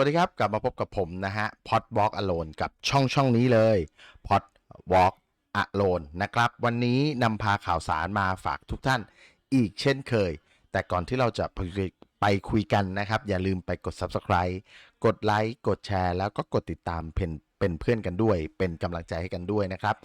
วัสดีครับ กลับมาพบกับผมนะฮะพอดวอล์กอโลนกับช่องช่องนี้เลยพอดวอล์กอโลนนะครับ วันนี้นำพาข่าวสารมาฝากทุกท่านอีกเช่นเคย แต่ก่อนที่เราจะไปคุยไปคุยกันนะครับ อย่าลืมไปกด Subscribe กดไลค์กดแชร์ แล้วก็กดติดตามเป็นเป็นเพื่อนกันด้วย เป็นกำลังใจให้กันด้วยนะครับ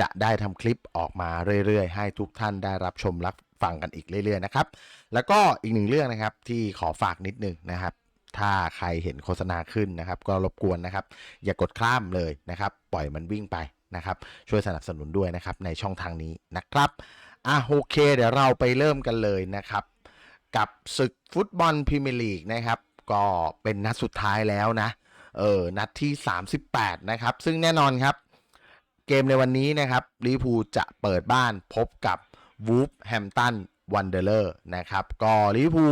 จะได้ทำคลิปออกมาเรื่อยๆ ให้ทุกท่านได้รับชมรับฟังกันอีกเรื่อยๆนะครับ แล้วก็อีกหนึ่งเรื่องนะครับที่ขอฝากนิดนึงนะครับ ถ้าใครเห็นโฆษณาขึ้นนะครับ ก็รบกวนนะครับ อย่ากดข้ามเลยนะครับ ปล่อยมันวิ่งไปนะครับ ช่วยสนับสนุนด้วยนะครับในช่องทางนี้นะครับอะโอเค เดี๋ยวเราไปเริ่มกันเลยนะครับ กับศึกฟุตบอลพรีเมียร์ลีกนะครับ ก็เป็นนัดสุดท้ายแล้วนะเออนัดที่ 38 นะครับ ซึ่งแน่นอนครับ เกมในวันนี้นะครับลิพูจะเปิดบ้านพบกับวูฟแฮมตันวันเดอร์เลอร์นะครับ ก็ลิพู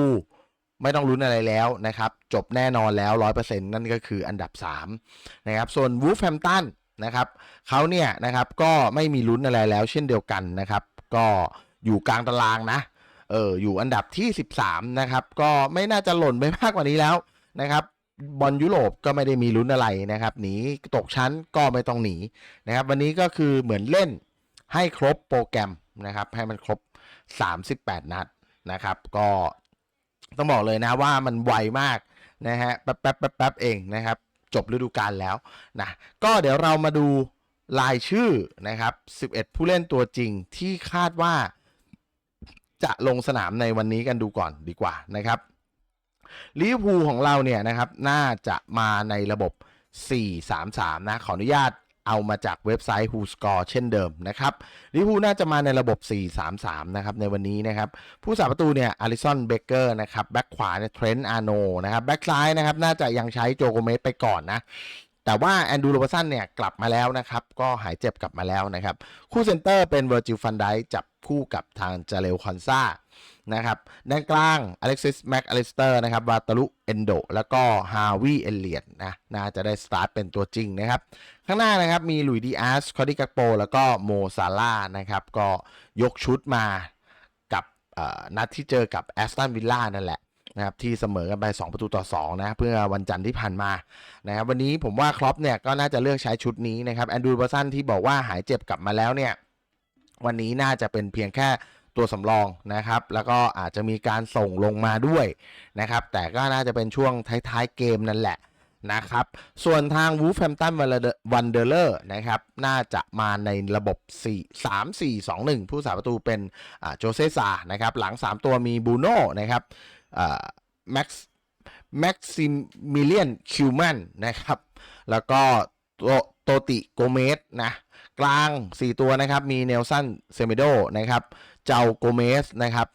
ไม่ต้องลุ้นอะไรแล้วนะครับ จบแน่นอนแล้ว 100%นั่นก็คืออันดับ 3 นะครับ ส่วนวูฟแฮมตันนะครับเขาเนี่ยนะครับก็ไม่มีลุ้นอะไรแล้วเช่นเดียวกันนะครับ ก็อยู่กลางตารางนะเอออยู่อันดับที่ 13 นะครับ ก็ไม่น่าจะหล่นไปมากกว่านี้แล้วนะครับบอลยุโรปก็ไม่ได้มีลุ้นอะไรนะครับหนีตกชั้นก็ไม่ต้องหนีนะครับ วันนี้ก็คือเหมือนเล่นให้ครบโปรแกรมนะครับ ให้มันครบ 38 นัดนะครับ ก็ ต้องบอกเลยนะว่ามันไวมากนะฮะแป๊บแป๊บแป๊บแป๊บเองนะครับ จบฤดูกาลแล้วนะก็เดี๋ยวเรามาดูรายชื่อนะครับ 11 ผู้เล่นตัวจริงที่คาดว่าจะลงสนามในวันนี้กันดูก่อนดีกว่านะครับลิเวอร์พูลของเราเนี่ยนะครับน่าจะมาในระบบ 4-3-3 นะ ขออนุญาต เอามาจากเว็บไซต์ Who Score เช่นเดิมนะครับลิเวอร์พูลน่าจะมาในระบบ 4-3-3 นะครับในวันนี้นะครับผู้สาประตูเนี่ยอาริสันเบเกอร์นะครับแบ็คขวาเนี่ยเทรนต์อาโนนะครับแบ็คซ้ายนะครับน่าจะยังใช้โจโกเมสไปก่อนนะแต่ว่าแอนดูโรบสันเนี่ยกลับมาแล้วนะครับก็หายเจ็บกลับมาแล้วนะครับคู่เซนเตอร์เป็นเวอร์จิลฟันไดจับคู่กับทางจาเรลคอนซา นะครับด้านกลางอเล็กซิสแม็กอลิสเตอร์นะครับวาตาลุเอนโดแล้วก็ฮาวิเอเลียนนะน่าจะได้สตาร์ทเป็นตัวจริงนะครับ ข้างหน้านะครับมีลุยดีอาร์สคอดิกักโป แล้วก็โมซาร่านะครับ ก็ยกชุดมากับนัดที่เจอกับแอสตันวิลล่านั่นแหละนะครับที่เสมอกันไป 2 ประตูต่อ 2 นะ เพื่อวันจันทร์ที่ผ่านมานะครับวันนี้ผมว่าครอปเนี่ยก็น่าจะเลือกใช้ชุดนี้นะครับแอนดูเบอร์สันที่บอกว่าหายเจ็บกลับมาแล้วเนี่ยวันนี้น่าจะเป็นเพียงแค่ ตัวสำรองนะครับ แล้วก็อาจจะมีการส่งลงมาด้วยนะครับ แต่ก็น่าจะเป็นช่วงท้ายๆเกมนั่นแหละนะครับ ส่วนทางวูฟแฮมตันวันเดอร์เลอร์นะครับ น่าจะมาในระบบ 4 3 4 2 1 ผู้สาประตูเป็นโจเซซานะครับ หลัง 3 ตัวมีบูโน่นะครับแม็กซ์แม็กซิมิเลียนคิวแมนนะครับ แล้วก็โตตติโกเมสนะ กลาง 4 ตัวนะครับ มีเนลสันเซเมโดนะครับ เจ้าโกเมสนะครับ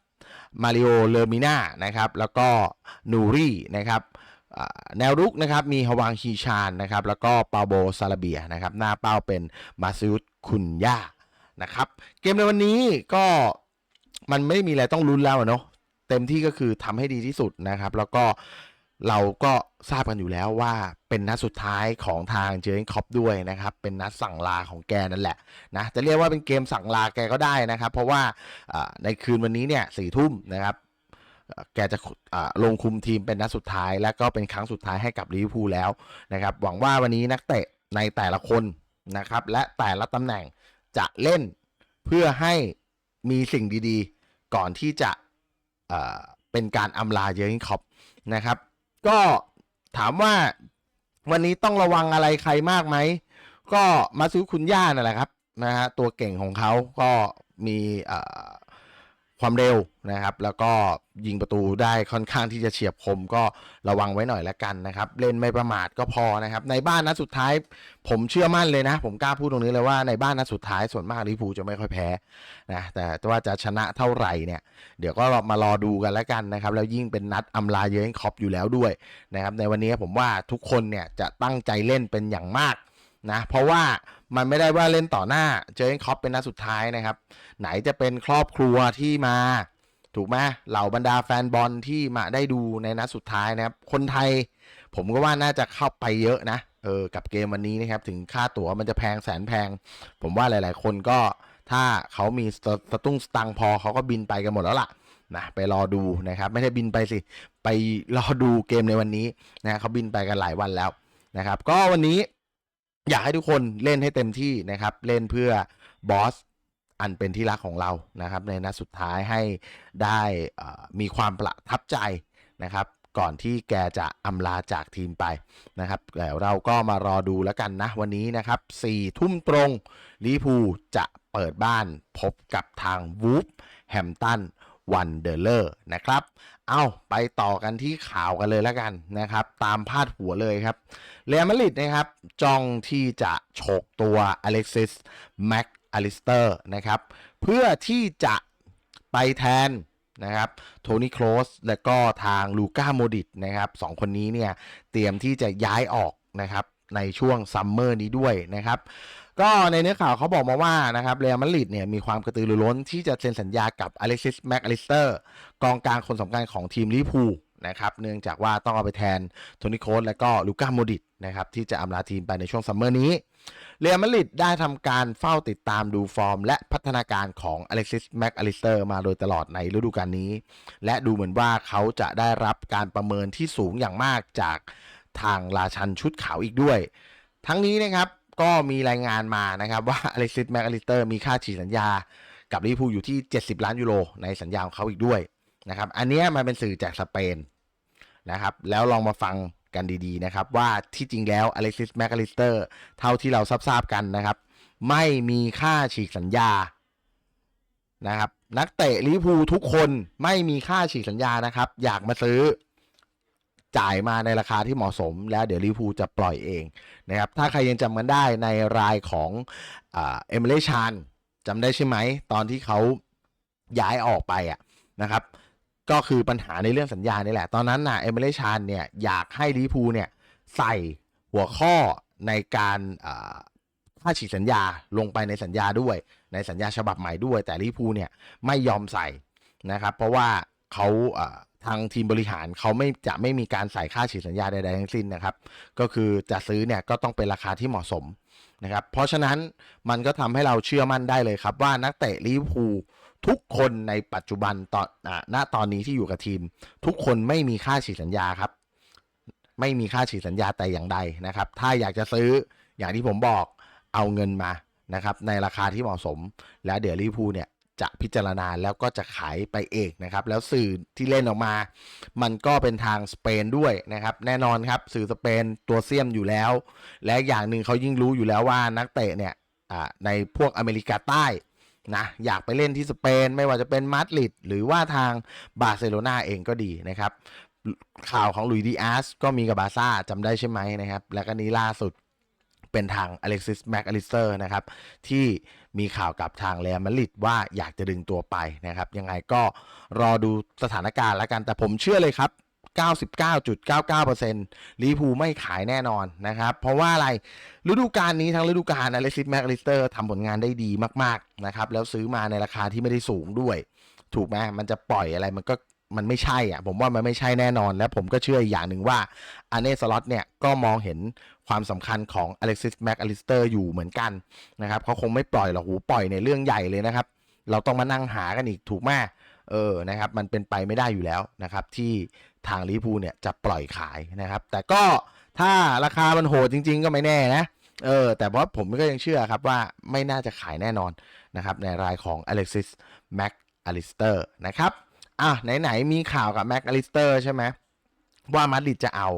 มาริโอเลมิน่านะครับแล้วก็นูรี่นะครับแนวรุกนะครับมีฮวังฮีชานนะครับแล้วก็ปาโบซาลาเบียนะครับหน้าเป้าเป็นมาซิอุสคุนย่านะครับเกมในวันนี้ก็มันไม่มีอะไรต้องลุ้นแล้วเนาะเต็มที่ก็คือทำให้ดีที่สุดนะครับ แล้วก็ เราก็ทราบกันอยู่แล้วว่าเป็นนัดสุดท้ายของทางเจอร์นคอปด้วยนะครับ เป็นนัดสั่งลาของแกนั่นแหละนะจะเรียกว่าเป็นเกมสั่งลาแกก็ได้นะครับ เพราะว่าในคืนวันนี้เนี่ยสี่ทุ่มนะครับแกจะลงคุมทีมเป็นนัดสุดท้าย และก็เป็นครั้งสุดท้ายให้กับลิเวอร์พูลแล้วนะครับ หวังว่าวันนี้นักเตะในแต่ละคนนะครับ และแต่ละตำแหน่งจะเล่นเพื่อให้มีสิ่งดีๆ ก่อนที่จะเอ่อเป็นการอำลาเยอร์กินคอปนะครับ ก็ถามว่าวันนี้ต้องระวังอะไรใครมากไหม ก็มาซื้อคุณย่านั่นแหละครับนะฮะตัวเก่งของเขาก็มีเอ่อ ความเร็วนะครับ แล้วก็ยิงประตูได้ค่อนข้างที่จะเฉียบคมก็ระวังไว้หน่อยละกันนะครับ เล่นไม่ประมาทก็พอนะครับ ในบ้านนัดสุดท้าย ผมเชื่อมั่นเลยนะ ผมกล้าพูดตรงนี้เลยว่าในบ้านนัดสุดท้ายส่วนมากลิเวอร์พูจะไม่ค่อยแพ้นะแต่ว่าจะชนะเท่าไหร่เนี่ย เดี๋ยวก็มารอดูกันแล้วกันนะครับ แล้วยิ่งเป็นนัดอำลาเยอร์เกนค็อปอยู่แล้วด้วยนะครับในวันนี้ผมว่าทุกคนเนี่ยจะตั้งใจเล่นเป็นอย่างมากนะเพราะว่า มันไม่ได้ว่าเล่นต่อหน้า เจอร์เกนคอปเป็นนัดสุดท้ายนะครับ ไหนจะเป็นครอบครัวที่มา ถูกไหมเหล่าบรรดาแฟนบอลที่มาได้ดูในนัดสุดท้ายนะครับ คนไทย ผมก็ว่าน่าจะเข้าไปเยอะนะ เออ กับเกมวันนี้นะครับ ถึงค่าตั๋วมันจะแพงแสนแพง ผมว่าหลาย ๆ คนก็ถ้าเขามีสตสตุ้งสตังพอเขาก็บินไปกันหมดแล้วล่ะนะไปรอดูนะครับ ไม่ได้บินไปสิ ไปรอดูเกมในวันนี้นะเขาบินไปกันหลายวันแล้วนะครับ ก็วันนี้ อยากให้ทุกคนเล่นให้เต็มที่นะครับ เล่นเพื่อบอสอันเป็นที่รักของเรานะครับ ในนัดสุดท้ายให้ได้มีความประทับใจนะครับ ก่อนที่แกจะอำลาจากทีมไปนะครับแล้วเราก็มารอดูแล้วกันนะ วันนี้นะครับ4ทุ่มตรงลิพูจะเปิดบ้านพบกับทางวูฟแฮมตันวันเดอร์เลอร์นะครับ เอาไปต่อกันที่ข่าวกันเลยแล้วกันนะครับ ตามพาดหัวเลยครับเรอัลมาดริดนะครับจ้องที่จะฉกตัวอเล็กซิสแม็กอลิสเตอร์นะครับ เพื่อที่จะไปแทนนะครับโทนี่โคลสและก็ทางลูก้าโมดิตนะครับสองคนนี้เนี่ยเตรียมที่จะย้ายออกนะครับในช่วงซัมเมอร์นี้ด้วยนะครับ ก็ในเนื้อข่าวเขาบอกมาว่านะครับเรอัลมาดริดเนี่ยมีความกระตือรือร้นที่จะเซ็นสัญญากับอเล็กซิสแม็กอลิสเตอร์ กองกลางคนสำคัญของทีมลิพูนะครับเนื่องจากว่าต้องเอาไปแทนโทนี่โคสและก็ลูก้าโมดิตนะครับที่จะอำลาทีมไปในช่วงซัมเมอร์นี้ เรอัลมาดริดได้ทำการเฝ้าติดตามดูฟอร์ม และพัฒนาการของอเล็กซิสแม็กอลิสเตอร์มาโดยตลอดในฤดูกาลนี้ และดูเหมือนว่าเขาจะได้รับการประเมินที่สูงอย่างมากจากทางราชันชุดขาวอีกด้วย ทั้งนี้นะครับก็มีรายงานมานะครับว่าอเล็กซิสแม็กอลิสเตอร์มีค่าฉีกสัญญากับลิเวอร์พูลอยู่ที่ 70 ล้านยูโรในสัญญาของเขาอีกด้วย นะครับ อันเนี้ยมันเป็นสื่อจากสเปนนะครับ แล้วลองมาฟังกันดีๆนะครับ ว่าที่จริงแล้วอเล็กซิสแมคอลิสเตอร์เท่าที่เราทราบๆกันนะครับ ไม่มีค่าฉีกสัญญานะครับ นักเตะลิเวอร์พูทุกคนไม่มีค่าฉีกสัญญานะครับ อยากมาซื้อจ่ายมาในราคาที่เหมาะสม แล้วเดี๋ยวลิเวอร์พูจะปล่อยเองนะครับ ถ้าใครยังจำกันได้ในรายของเอเมเลชานจำได้ใช่ไหม ตอนที่เขาย้ายออกไปอะนะครับ ก็คือปัญหาในเรื่องสัญญานี่แหละ ตอนนั้นน่ะเอเมิเลชานเนี่ยอยากให้ลิเวอร์พูเนี่ยใส่หัวข้อในการค่าฉีกสัญญาลงไปในสัญญาด้วย ในสัญญาฉบับใหม่ด้วย แต่ลิเวอร์พูเนี่ยไม่ยอมใส่นะครับ เพราะว่าเขาทางทีมบริหารเขาไม่จะไม่มีการใส่ค่าฉีกสัญญาใดๆทั้งสิ้นนะครับ ก็คือจะซื้อเนี่ยก็ต้องเป็นราคาที่เหมาะสมนะครับ เพราะฉะนั้นมันก็ทำให้เราเชื่อมั่นได้เลยครับว่านักเตะลิเวอร์พูล ทุกคนในปัจจุบันตอนอ่าณตอนนี้ที่อยู่กับทีม ทุกคนไม่มีค่าฉีกสัญญาครับ ไม่มีค่าฉีกสัญญาแต่อย่างใดนะครับ ถ้าอยากจะซื้ออย่างที่ผมบอกเอาเงินมานะครับในราคาที่เหมาะสม แล้วเดี๋ยวลิพูเนี่ยจะพิจารณาแล้วก็จะขายไปเองนะครับ แล้วสื่อที่เล่นออกมา มันก็เป็นทางสเปนด้วยนะครับ แน่นอนครับสื่อสเปนตัวเสียมอยู่แล้ว และอย่างหนึ่งเขายิ่งรู้อยู่แล้วว่านักเตะเนี่ยอ่าในพวกอเมริกาใต้ นะอยากไปเล่นที่สเปน ไม่ว่าจะเป็นมาดริดหรือว่าทางบาร์เซโลนาเองก็ดีนะครับ ข่าวของลุยดีอาสก็มีกับบาซ่าจำได้ใช่ไหมนะครับ แล้วก็นี้ล่าสุดเป็นทางอเล็กซิสแม็กอลิสเตอร์นะครับ ที่มีข่าวกับทางเรอัลมาดริดว่าอยากจะดึงตัวไปนะครับ ยังไงก็รอดูสถานการณ์แล้วกันแต่ผมเชื่อเลยครับ 99.99%ลิเวอร์พูไม่ขายแน่นอนนะครับ เพราะว่าอะไรฤดูกาลนี้ทั้งฤดูกาลอเล็กซิสแม็กอลิสเตอร์ทำผลงานได้ดีมากๆนะครับแล้วซื้อมาในราคาที่ไม่ได้สูงด้วย ถูกไหมมันจะปล่อยอะไรมันก็มันไม่ใช่อะผมว่ามันไม่ใช่แน่นอน และผมก็เชื่ออีกอย่างหนึ่งว่าอันเนสล็อตเนี่ยก็มองเห็นความสำคัญของอเล็กซิสแม็กอลิสเตอร์อยู่เหมือนกันนะครับเขาคงไม่ปล่อยหรอกหูปล่อยในเรื่องใหญ่เลยนะครับ เราต้องมานั่งหากันอีกถูกไหม เออนะครับมันเป็นไปไม่ได้อยู่แล้วนะครับที่ทางลิพูเนี่ยจะปล่อยขายนะครับ แต่ก็ถ้าราคามันโหดจริง ๆ ก็ไม่แน่นะเออแต่ว่าผมก็ยังเชื่อครับว่าไม่น่าจะขายแน่นอนนะครับในรายของอเล็กซิสแม็กอลิสเตอร์นะครับอะไหนๆมีข่าวกับแม็กอลิสเตอร์ใช่ไหมว่ามาดริดจะเอา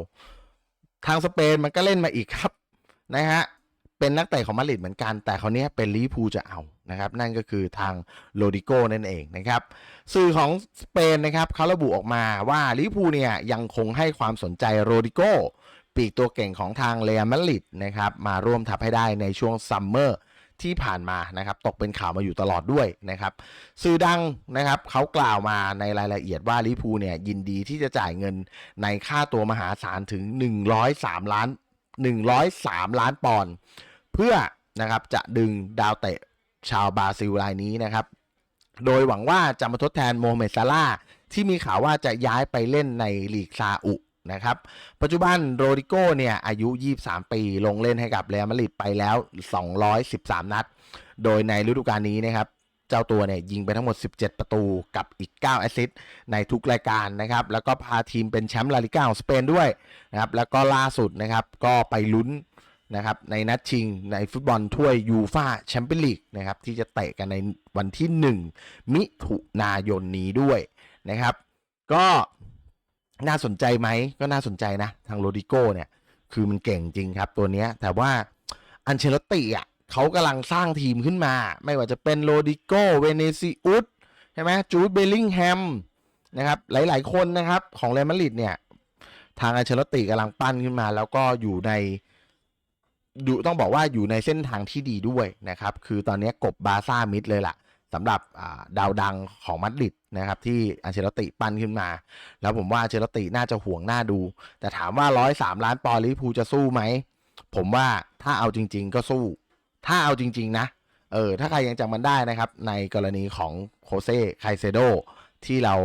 ทางสเปนมันก็เล่นมาอีกครับนะฮะ เป็นนักเตะของมาดริดเหมือนกัน แต่เขาวเนี้ยเป็นลิพูจะเอานะครับ นั่นก็คือทางโรดิโก้นั่นเองนะครับ สื่อของสเปนนะครับเขาระบุออกมาว่าลิพูเนี่ยยังคงให้ความสนใจโรดิโกปีกตัวเก่งของทางเรอัลมาดริดนะครับมาร่วมทัพให้ได้ในช่วงซัมเมอร์ที่ผ่านมานะครับตกเป็นข่าวมาอยู่ตลอดด้วยนะครับสื่อดังนะครับเขากล่าวมาในรายละเอียดว่าลิพูเนี่ยยินดีที่จะจ่ายเงินในค่าตัวมหาศาลถึง 103 ล้าน 103 ล้านปอนด์ เพื่อนะครับจะดึงดาวเตะชาวบราซิลรายนี้นะครับ โดยหวังว่าจะมาทดแทนโมเมดซาลาที่มีข่าวว่าจะย้ายไปเล่นในลีกซาอุนะครับ ปัจจุบันโรดิโกเนี่ยอายุ 23 ปี ลงเล่นให้กับเรอัลมาดริดไปแล้ว 213 นัด โดยในฤดูกาลนี้นะครับ เจ้าตัวเนี่ยยิงไปทั้งหมด 17 ประตูกับอีก 9 แอสซิสต์ในทุกรายการนะครับ แล้วก็พาทีมเป็นแชมป์ลาลิก้าของสเปนด้วยนะครับ แล้วก็ล่าสุดนะครับก็ไปลุ้น นะครับในนัดชิงในฟุตบอลถ้วยยูฟาแชมเปี้ยนลีกนะครับที่จะเตะกันในวันที่ 1 มิถุนายนนี้ด้วยนะครับ ก็น่าสนใจไหมก็น่าสนใจนะ ทางโรดิโก้เนี่ย คือมันเก่งจริงครับตัวเนี้ย แต่ว่าอันเชลติอะเขากำลังสร้างทีมขึ้นมา ไม่ว่าจะเป็นโรดิโก้เวเนซิอุสใช่ไหมจูดเบลลิงแฮมนะครับหลาย ๆ คนนะครับของเรอัลมาดริดเนี่ย ทางอันเชลติกำลังปั้นขึ้นมา แล้วก็อยู่ใน อยู่ต้องบอกว่าอยู่ในเส้นทางที่ดีด้วยนะครับ คือตอนนี้กบบาซ่ามิดเลยล่ะสำหรับดาวดังของมาดริดนะครับ ที่อันเชลติปั้นขึ้นมา แล้วผมว่าอันเชลติน่าจะห่วงหน้าดู แต่ถามว่าร้อยสามล้านปอลิพูจะสู้ไหม ผมว่าถ้าเอาจริง ๆ ก็สู้ ถ้าเอาจริง ๆ นะเออถ้าใครยังจำมันได้นะครับ ในกรณีของโคเซ่ไคเซโดที่เรา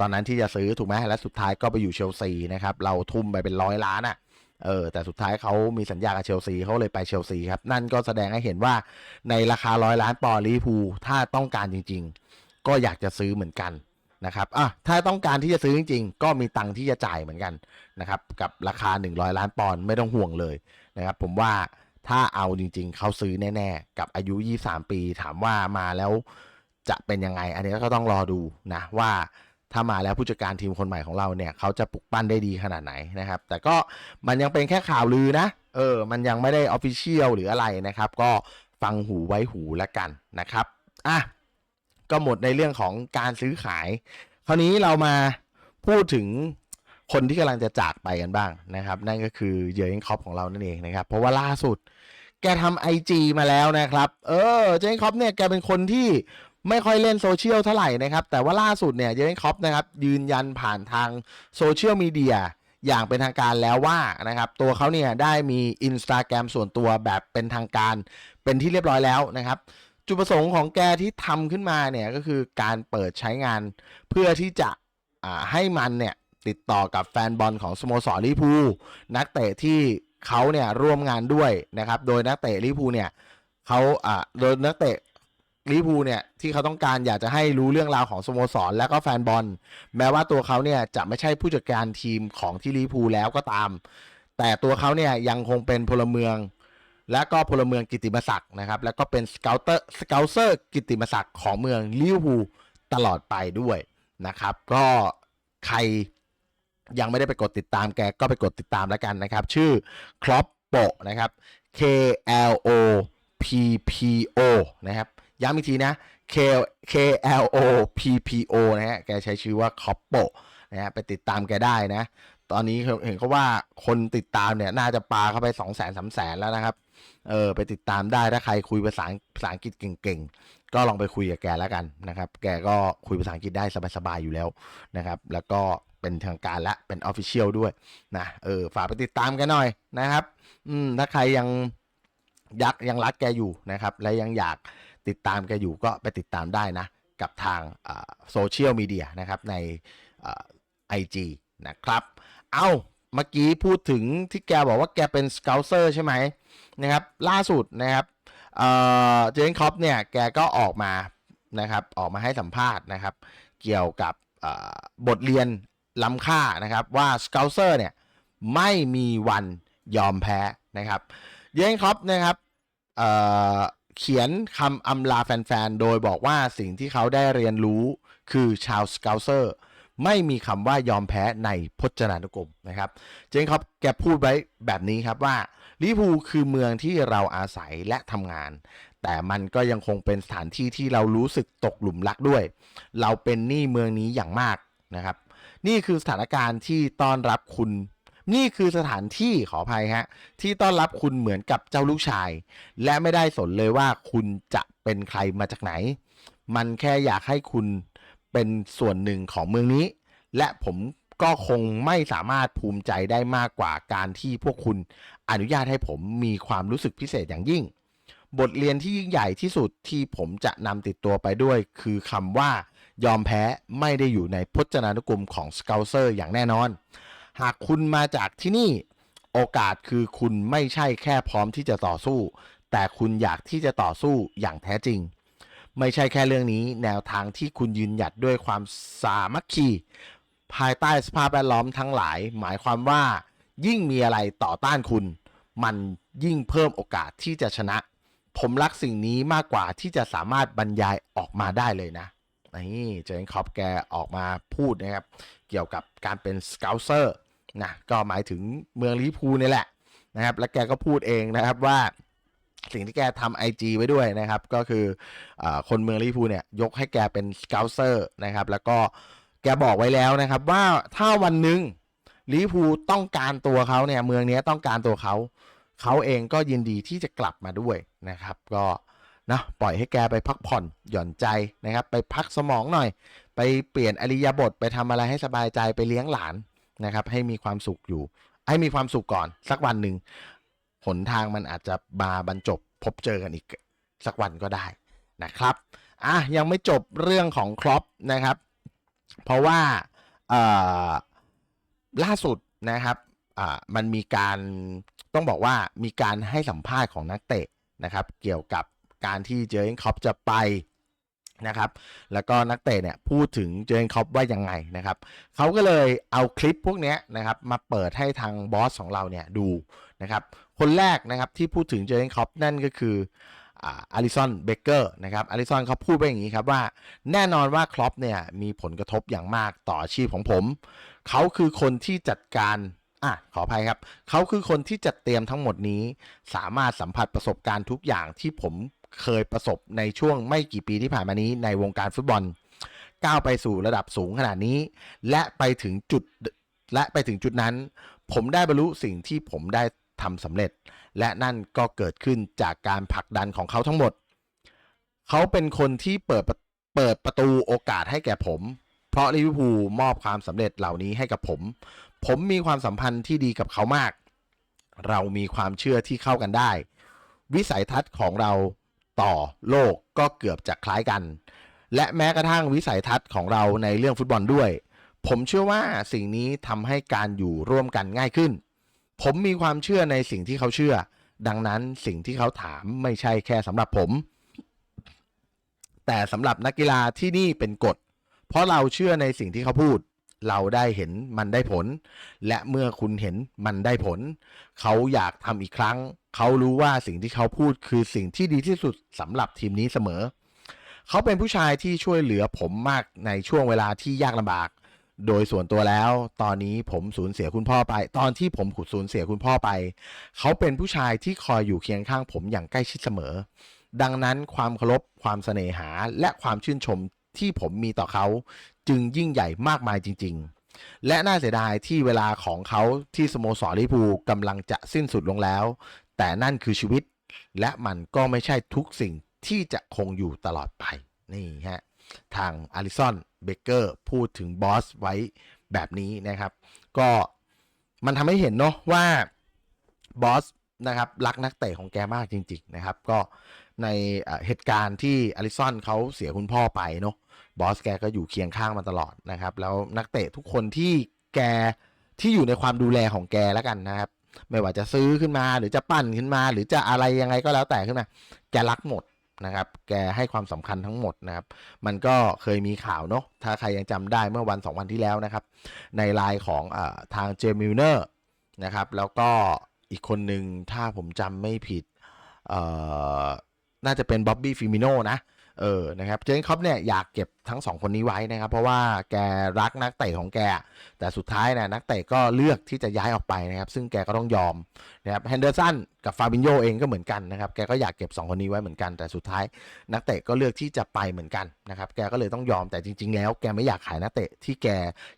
ตอนนั้นที่จะซื้อถูกไหมและสุดท้ายก็ไปอยู่เชลซีนะครับ เราทุ่มไปเป็นร้อยล้านอะ่ะ เออแต่สุดท้ายเขามีสัญญากับเชลซีเขาเลยไปเชลซีครับ นั่นก็แสดงให้เห็นว่าในราคาร้อยล้านปอนด์ลิพูถ้าต้องการจริง ๆ ก็อยากจะซื้อเหมือนกันนะครับอะถ้าต้องการที่จะซื้อจริง ๆ ก็มีตังค์ที่จะจ่ายเหมือนกันนะครับกับราคา 100 ล้านปอนด์ไม่ต้องห่วงเลยนะครับผมว่าถ้าเอาจริง ๆเขาซื้อแน่ๆ กับอายุ 23 ปี ถามว่ามาแล้วจะเป็นยังไง อันนี้ก็ต้องรอดูนะว่า ถ้ามาแล้วผู้จัดการทีมคนใหม่ของเราเนี่ยเขาจะปลุกปั้นได้ดีขนาดไหนนะครับ แต่ก็มันยังเป็นแค่ข่าวลือนะเออมันยังไม่ได้ออฟฟิเชียลหรืออะไรนะครับ ก็ฟังหูไว้หูแล้วกันนะครับอะก็หมดในเรื่องของการซื้อขาย คราวนี้เรามาพูดถึงคนที่กำลังจะจากไปกันบ้างนะครับ นั่นก็คือเยอร์เกนคอปของเรานั่นเองนะครับ เพราะว่าล่าสุดแกทำไอจีมาแล้วนะครับ เออ เจอร์เกนคอปเนี่ยแกเป็นคนที่ ไม่ค่อยเล่นโซเชียลเท่าไหร่นะครับ แต่ว่าล่าสุดเนี่ยเยอร์เกนคอปนะครับยืนยันผ่านทางโซเชียลมีเดียอย่างเป็นทางการแล้วว่านะครับตัวเขาเนี่ยได้มี Instagram ส่วนตัวแบบเป็นทางการเป็นที่เรียบร้อยแล้วนะครับ จุดประสงค์ของแกที่ทำขึ้นมาเนี่ยก็คือการเปิดใช้งานเพื่อที่จะให้มันเนี่ยติดต่อกับแฟนบอลของสโมสรลิเวอร์พูนักเตะที่เขาเนี่ยร่วมงานด้วยนะครับ โดยนักเตะลิเวอร์พูเนี่ยเขาอ่าโดยนักเตะ ลิเวอร์พูลเนี่ยที่เขาต้องการอยากจะให้รู้เรื่องราวของสโมสร และก็แฟนบอล แม้ว่าตัวเขาเนี่ยจะไม่ใช่ผู้จัดการทีมของที่ลิเวอร์พูลแล้วก็ตาม แต่ตัวเขาเนี่ยยังคงเป็นพลเมือง และก็พลเมืองกิตติมศักดิ์นะครับ แล้วก็เป็นสเกลเตอร์สเกลเซอร์กิตติมศักดิ์ของเมืองลิวอร์พูลตลอดไปด้วยนะครับ ก็ใครยังไม่ได้ไปกดติดตามแกก็ไปกดติดตามแล้วกันนะครับ ชื่อครอปโปนะครับ K L O P P O นะครับ ย้ำอีกทีนะ K K L O P P O นะฮะ แกใช้ชื่อว่าคอปโปนะฮะ ไปติดตามแกได้นะ ตอนนี้เห็นเขาว่าคนติดตามเนี่ย น่าจะปาเข้าไปสองแสนสามแสนแล้วนะครับ เออ ไปติดตามได้ ถ้าใครคุยภาษาภาษาอังกฤษเก่งๆ ก็ลองไปคุยกับแกแล้วกันนะครับ แกก็คุยภาษาอังกฤษได้สบายๆ อยู่แล้วนะครับ แล้วก็เป็นทางการและเป็นออฟฟิเชียลด้วยนะ เออ ฝากไปติดตามกันหน่อยนะครับ อืม ถ้าใครยังยักยังรักแกอยู่นะครับ และยังอยาก ติดตามแกอยู่ก็ไปติดตามได้นะ กับทางโซเชียลมีเดียนะครับในไอจีนะครับ เอา้าเมื่อกี้พูดถึงที่แกบอกว่าแกเป็นสเกลเซอร์ใช่ไหมนะครับ ล่าสุดนะครับเจนคอปเนี่ยแกก็ออกมานะครับออกมาให้สัมภาษณ์นะครับ เกี่ยวกับบทเรียนล้ำค่านะครับว่าสเกลเซอร์เนี่ยไม่มีวันยอมแพ้นะครับเยนคอปนะครับ เขียนคำอำลาแฟนๆ โดยบอกว่าสิ่งที่เขาได้เรียนรู้คือชาวสเกลเซอร์ไม่มีคำว่ายอมแพ้ในพจนานุกรมนะครับ เจนครับแกพูดไว้แบบนี้ครับว่าลิพูคือเมืองที่เราอาศัยและทำงาน แต่มันก็ยังคงเป็นสถานที่ที่เรารู้สึกตกหลุมรักด้วย เราเป็นหนี้เมืองนี้อย่างมากนะครับ นี่คือสถานการณ์ที่ต้อนรับคุณ นี่คือสถานที่ขออภัยฮะที่ต้อนรับคุณเหมือนกับเจ้าลูกชาย และไม่ได้สนเลยว่าคุณจะเป็นใครมาจากไหน มันแค่อยากให้คุณเป็นส่วนหนึ่งของเมืองนี้ และผมก็คงไม่สามารถภูมิใจได้มากกว่าการที่พวกคุณอนุญาตให้ผมมีความรู้สึกพิเศษอย่างยิ่ง บทเรียนที่ยิ่งใหญ่ที่สุดที่ผมจะนำติดตัวไปด้วย คือคำว่ายอมแพ้ไม่ได้อยู่ในพจนานุกรมของสเกลเซอร์อย่างแน่นอน หากคุณมาจากที่นี่ โอกาสคือคุณไม่ใช่แค่พร้อมที่จะต่อสู้ แต่คุณอยากที่จะต่อสู้อย่างแท้จริง ไม่ใช่แค่เรื่องนี้ แนวทางที่คุณยืนหยัดด้วยความสามัคคี ภายใต้สภาพแวดล้อมทั้งหลาย หมายความว่า ยิ่งมีอะไรต่อต้านคุณ มันยิ่งเพิ่มโอกาสที่จะชนะ ผมรักสิ่งนี้มากกว่าที่จะสามารถบรรยายออกมาได้เลยนะนี่เจนคอปแกออกมาพูดนะครับ เกี่ยวกับการเป็นสเกลเซอร์ นะก็หมายถึงเมืองลิพูนี่แหละนะครับและแกก็พูดเองนะครับว่าสิ่งที่แกทำไอจีไว้ด้วยนะครับ ก็คืออคนเมืองลิพูเนี่ยยกให้แกเป็นสเกลเซอร์นะครับแล้วก็แกบอกไว้แล้วนะครับว่าถ้าวันหนึ่งลิพูต้องการตัวเขาเนี่ยเมืองนี้ต้องการตัวเขาเขาเองก็ยินดีที่จะกลับมาด้วยนะครับ ก็นะปล่อยให้แกไปพักผ่อนหย่อนใจนะครับ ไปพักสมองหน่อย ไปเปลี่ยนอริยาบทไปทำอะไรให้สบายใจไปเลี้ยงหลาน นะครับ ให้มีความสุขอยู่ ให้มีความสุขก่อนสักวันหนึ่งหนทางมันอาจจะมาบรรจบพบเจอกันอีกสักวันก็ได้นะครับอะยังไม่จบเรื่องของครอปนะครับ เพราะว่าล่าสุดนะครับมันมีการต้องบอกว่ามีการให้สัมภาษณ์ของนักเตะนะครับ เกี่ยวกับการที่เจอร์เกนคล็อปจะไป นะครับ แล้วก็นักเตะเนี่ยพูดถึงเจอร์เกนคอปว่ายังไงนะครับเขาก็เลยเอาคลิปพวกนี้นะครับมาเปิดให้ทางบอสของเราเนี่ยดูนะครับ คนแรกนะครับที่พูดถึงเจอร์เกนคอปนั่นก็คืออาริสันเบเกอร์นะครับอาริสันเขาพูดไปอย่างนี้ครับว่า แน่นอนว่าคลอปเนี่ยมีผลกระทบอย่างมากต่ออาชีพของผม เขาคือคนที่จัดการอะขออภัยครับ เขาคือคนที่จัดเตรียมทั้งหมดนี้ สามารถสัมผัสประสบการณ์ทุกอย่างที่ผม เคยประสบในช่วงไม่กี่ปีที่ผ่านมานี้ในวงการฟุตบอล ก้าวไปสู่ระดับสูงขนาดนี้ และไปถึงจุดและไปถึงจุดนั้น ผมได้บรรลุสิ่งที่ผมได้ทำสำเร็จ และนั่นก็เกิดขึ้นจากการผลักดันของเขาทั้งหมด เขาเป็นคนที่เปิดเปิดประตูโอกาสให้แก่ผม เพราะลิเวอร์พูลมอบความสำเร็จเหล่านี้ให้กับผม ผมมีความสัมพันธ์ที่ดีกับเขามาก เรามีความเชื่อที่เข้ากันได้ วิสัยทัศน์ของเรา ต่อโลกก็เกือบจะคล้ายกัน และแม้กระทั่งวิสัยทัศน์ของเราในเรื่องฟุตบอลด้วย ผมเชื่อว่าสิ่งนี้ทำให้การอยู่ร่วมกันง่ายขึ้น ผมมีความเชื่อในสิ่งที่เขาเชื่อ ดังนั้นสิ่งที่เขาถามไม่ใช่แค่สำหรับผม แต่สำหรับนักกีฬาที่นี่เป็นกฎ เพราะเราเชื่อในสิ่งที่เขาพูด เราได้เห็นมันได้ผล และเมื่อคุณเห็นมันได้ผล เขาอยากทำอีกครั้ง เขารู้ว่าสิ่งที่เขาพูดคือสิ่งที่ดีที่สุดสำหรับทีมนี้เสมอ เขาเป็นผู้ชายที่ช่วยเหลือผมมากในช่วงเวลาที่ยากลำบาก โดยส่วนตัวแล้ว ตอนนี้ผมสูญเสียคุณพ่อไป ตอนที่ผมขุดสูญเสียคุณพ่อไป เขาเป็นผู้ชายที่คอยอยู่เคียงข้างผมอย่างใกล้ชิดเสมอ ดังนั้นความเคารพความเสน่หาและความชื่นชมที่ผมมีต่อเขา จึงยิ่งใหญ่มากมายจริง ๆ และน่าเสียดายที่เวลาของเขาที่สโมสรลิเวอร์พูกำลังจะสิ้นสุดลงแล้ว แต่นั่นคือชีวิต และมันก็ไม่ใช่ทุกสิ่งที่จะคงอยู่ตลอดไปนี่ฮะทางอาริสันเบเกอร์พูดถึงบอสไว้แบบนี้นะครับ ก็มันทำให้เห็นเนาะว่าบอสนะครับรักนักเตะของแกมากจริง ๆ นะครับ ก็ในเอ่อเหตุการณ์ที่อาริสันเขาเสียคุณพ่อไปเนาะ บอสแกก็อยู่เคียงข้างมาตลอดนะครับ แล้วนักเตะทุกคนที่แกที่อยู่ในความดูแลของแกแล้วกันนะครับ ไม่ว่าจะซื้อขึ้นมาหรือจะปั้นขึ้นมา หรือจะอะไรยังไงก็แล้วแต่ขึ้นมาแกรักหมดนะครับ แกให้ความสำคัญทั้งหมดนะครับ มันก็เคยมีข่าวเนาะถ้าใครยังจำได้เมื่อวันสองวันที่แล้วนะครับ ในไลน์ของอทางเจมิลเนอร์นะครับแล้วก็อีกคนหนึ่งถ้าผมจำไม่ผิดน่าจะเป็นบ๊อบบี้ฟิมิโนนะ เออนะครับเจนคอปเนี่ยอยากเก็บทั้งสองคนนี้ไว้นะครับ เพราะว่าแกรักนักเตะของแก แต่สุดท้ายเนี่ยนักเตะก็เลือกที่จะย้ายออกไปนะครับ ซึ่งแกก็ต้องยอมนะครับแฮนเดอร์สันกับฟาบินโยเองก็เหมือนกันนะครับ แกก็อยากเก็บ 2 คนนี้ไว้เหมือนกัน แต่สุดท้ายนักเตะก็เลือกที่จะไปเหมือนกันนะครับ แกก็เลยต้องยอมแต่จริง ๆ แล้วแกไม่อยากขายนักเตะที่แก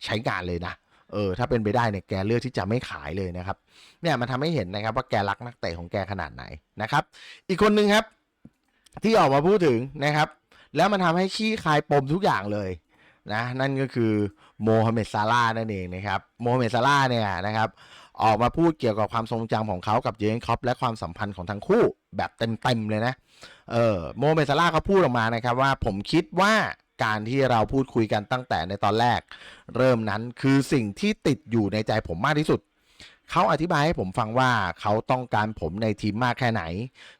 ใช้งานเลยนะเออถ้าเป็นไปได้เนี่ยแกเลือกที่จะไม่ขายเลยนะครับเนี่ยมันทำให้เห็นนะครับว่าแกรักนักเตะของแกขนาดไหนนะครับ อีกคนนึงครับ ที่ออกมาพูดถึงนะครับ แล้วมันทำให้ขี้คายปมทุกอย่างเลยนะนั่นก็คือโมฮัมเหม็ดซาลานั่นเองนะครับโมฮัมเหม็ดซาลาเนี่ยนะครับออกมาพูดเกี่ยวกับความทรงจำของเขากับเยอร์เกนคอปและความสัมพันธ์ของทั้งคู่แบบเต็มๆเลยนะเออโมฮัมเหม็ดซาลาเขาพูดออกมานะครับว่าผมคิดว่าการที่เราพูดคุยกันตั้งแต่ในตอนแรก เริ่มนั้นคือสิ่งที่ติดอยู่ในใจผมมากที่สุด เขาอธิบายให้ผมฟังว่าเขาต้องการผมในทีมมากแค่ไหน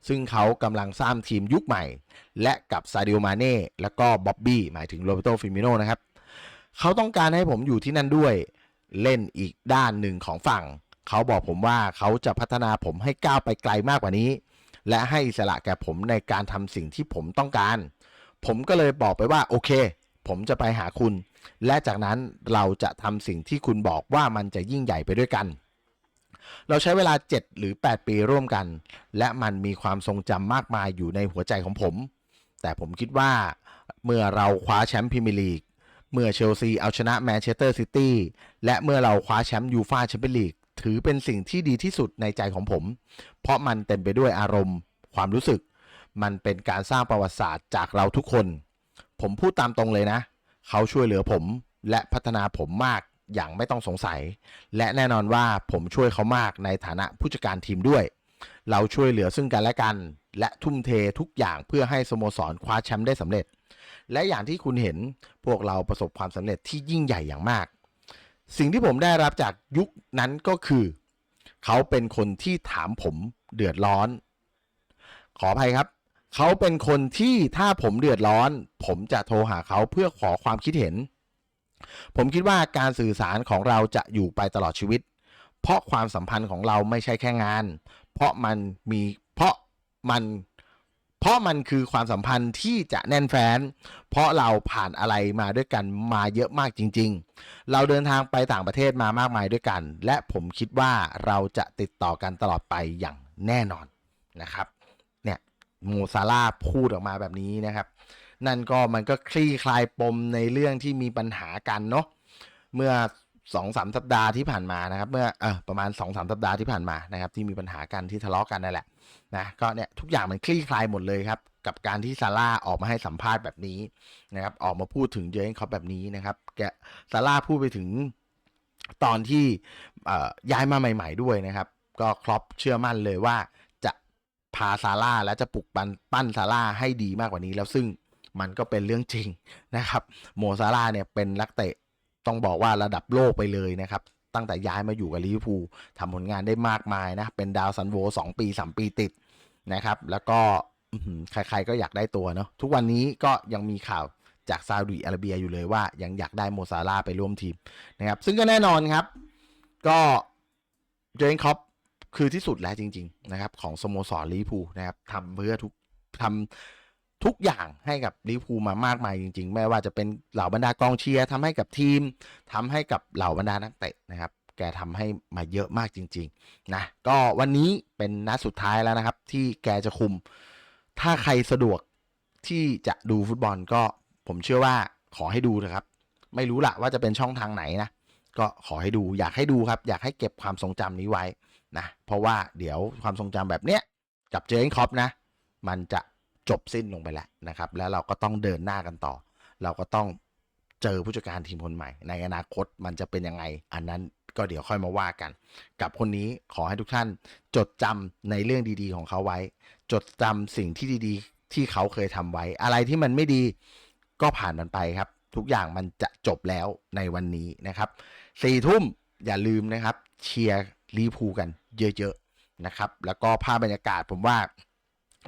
ซึ่งเขากำลังสร้างทีมยุคใหม่ และกับซาดิโอมาเน่และก็บ๊อบบี้หมายถึงโรเบโตฟิมิโนนะครับ เขาต้องการให้ผมอยู่ที่นั่นด้วย เล่นอีกด้านหนึ่งของฝั่ง เขาบอกผมว่าเขาจะพัฒนาผมให้ก้าวไปไกลมากกว่านี้ และให้อิสระแก่ผมในการทำสิ่งที่ผมต้องการ ผมก็เลยบอกไปว่าโอเค ผมจะไปหาคุณ และจากนั้นเราจะทำสิ่งที่คุณบอกว่ามันจะยิ่งใหญ่ไปด้วยกัน เราใช้เวลา 7 หรือ 8 ปีร่วมกัน และมันมีความทรงจำมากมายอยู่ในหัวใจของผม แต่ผมคิดว่าเมื่อเราคว้าแชมป์พรีเมียร์ลีก เมื่อเชลซีเอาชนะแมนเชสเตอร์ซิตี้ และเมื่อเราคว้าแชมป์ยูฟาแชมเปี้ยนลีก ถือเป็นสิ่งที่ดีที่สุดในใจของผม เพราะมันเต็มไปด้วยอารมณ์ ความรู้สึก มันเป็นการสร้างประวัติศาสตร์จากเราทุกคน ผมพูดตามตรงเลยนะ เขาช่วยเหลือผมและพัฒนาผมมาก อย่างไม่ต้องสงสัย และแน่นอนว่าผมช่วยเขามากในฐานะผู้จัดการทีมด้วย เราช่วยเหลือซึ่งกันและกัน และทุ่มเททุกอย่างเพื่อให้สโมสรคว้าแชมป์ได้สำเร็จ และอย่างที่คุณเห็นพวกเราประสบความสำเร็จที่ยิ่งใหญ่อย่างมาก สิ่งที่ผมได้รับจากยุคนั้นก็คือ เขาเป็นคนที่ถามผมเดือดร้อน ขออภัยครับเขาเป็นคนที่ถ้าผมเดือดร้อน ผมจะโทรหาเขาเพื่อขอความคิดเห็น ผมคิดว่าการสื่อสารของเราจะอยู่ไปตลอดชีวิต เพราะความสัมพันธ์ของเราไม่ใช่แค่งาน เพราะมันมีเพราะมัน เพราะมันคือความสัมพันธ์ที่จะแน่นแฟ้น เพราะเราผ่านอะไรมาด้วยกันมาเยอะมากจริง ๆ เราเดินทางไปต่างประเทศมามากมายด้วยกัน และผมคิดว่าเราจะติดต่อกันตลอดไปอย่างแน่นอนนะครับ เนี่ยโมซาร่าพูดออกมาแบบนี้นะครับ นั่นก็มันก็คลี่คลายปมในเรื่องที่มีปัญหากันเนาะเมื่อสองสามสัปดาห์ที่ผ่านมานะครับเมื่อเออประมาณสองสามสัปดาห์ที่ผ่านมานะครับที่มีปัญหากันที่ทะเลาะกันนั่นแหละนะก็เนี่ยทุกอย่างมันคลี่คลายหมดเลยครับกับการที่ซาร่าออกมาให้สัมภาษณ์แบบนี้นะครับออกมาพูดถึงเจอเกนคอปแบบนี้นะครับแกซาร่าพูดไปถึงตอนที่ย้ายมาใหม่ ๆด้วยนะครับ ก็ครอปเชื่อมั่นเลยว่าจะพาซาร่าและจะปลุกปั้นปั้นซาร่าให้ดีมากกว่านี้แล้วซึ่ง มันก็เป็นเรื่องจริงนะครับโมซาร่าเนี่ยเป็นนักเตะต้องบอกว่าระดับโลกไปเลยนะครับตั้งแต่ย้ายมาอยู่กับลิเวอร์พูลทำผลงานได้มากมายนะเป็นดาวซันโวสองปีสามปีติดนะครับแล้วก็ใครๆก็อยากได้ตัวเนาะทุกวันนี้ก็ยังมีข่าวจากซาอุดิอาระเบียอยู่เลยว่ายังอยากได้โมซาร่าไปร่วมทีมนะครับซึ่งก็แน่นอนครับ ก็เจนคอปคือที่สุดแล้วจริง ๆ นะครับ ของสโมสรลิเวอร์พูลนะครับทำเพื่อทุกทำ ทุกอย่างให้กับลิเวอร์พูลมามากมายจริง ๆ ไม่ว่าจะเป็นเหล่าบรรดากองเชียร์ทำให้กับทีมทำให้กับเหล่าบรรดานักเตะนะครับ แกทำให้มาเยอะมากจริงๆนะก็วันนี้เป็นนัดสุดท้ายแล้วนะครับ ที่แกจะคุม ถ้าใครสะดวกที่จะดูฟุตบอลก็ผมเชื่อว่าขอให้ดูนะครับ ไม่รู้ละว่าจะเป็นช่องทางไหนนะก็ขอให้ดูอยากให้ดูครับ อยากให้เก็บความทรงจำนี้ไว้นะเพราะว่าเดี๋ยวความทรงจำแบบเนี้ยกับเจอเกนคอปนะ มันจะ จบสิ้นลงไปแล้วนะครับ แล้วเราก็ต้องเดินหน้ากันต่อ เราก็ต้องเจอผู้จัดการทีมคนใหม่ ในอนาคตมันจะเป็นยังไง อันนั้นก็เดี๋ยวค่อยมาว่ากัน กับคนนี้ขอให้ทุกท่านจดจำในเรื่องดีๆของเขาไว้ จดจำสิ่งที่ดีๆ ที่เขาเคยทำไว้ อะไรที่มันไม่ดีก็ผ่านมันไปครับ ทุกอย่างมันจะจบแล้วในวันนี้นะครับสี่ทุ่มอย่าลืมนะครับ เชียร์ลีพูกันเยอะๆนะครับ แล้วก็ภาพบรรยากาศผมว่า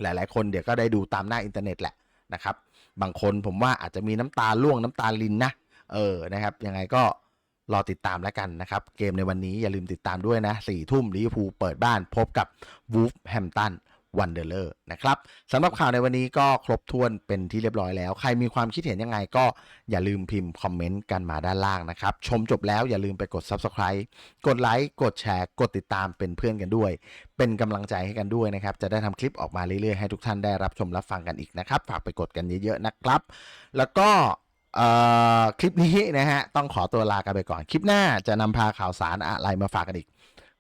หลาย ๆ คนเดี๋ยวก็ได้ดูตามหน้าอินเทอร์เน็ตแหละนะครับ บางคนผมว่าอาจจะมีน้ำตาล่วงน้ำตาลินนะ เออนะครับ ยังไงก็รอติดตามแล้วกันนะครับ เกมในวันนี้อย่าลืมติดตามด้วยนะสี่ทุ่มลิเวอร์พูลเปิดบ้านพบกับวูฟแฮมตัน วันเดอร์เลอร์นะครับสำหรับข่าวในวันนี้ก็ครบถ้วนเป็นที่เรียบร้อยแล้ว ใครมีความคิดเห็นยังไงก็อย่าลืมพิมพ์คอมเมนต์กันมาด้านล่างนะครับ ชมจบแล้วอย่าลืมไปกด Subscribe กดไลค์กดแชร์ กดติดตามเป็นเพื่อนกันด้วย เป็นกำลังใจให้กันด้วยนะครับ จะได้ทำคลิปออกมาเรื่อยๆ ให้ทุกท่านได้รับชมรับฟังกันอีกนะครับ ฝากไปกดกันเยอะๆนะครับ แล้วก็คลิปนี้นะฮะต้องขอตัวลากันไปก่อน คลิปหน้าจะนำพาข่าวสารอะไรมาฝากกันอีก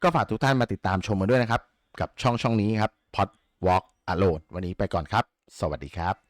ก็ฝากทุกท่านมาติดตามชมกันด้วยนะครับ กับช่องช่องนี้ครับ Pod Walk Alone วันนี้ไปก่อนครับ สวัสดีครับ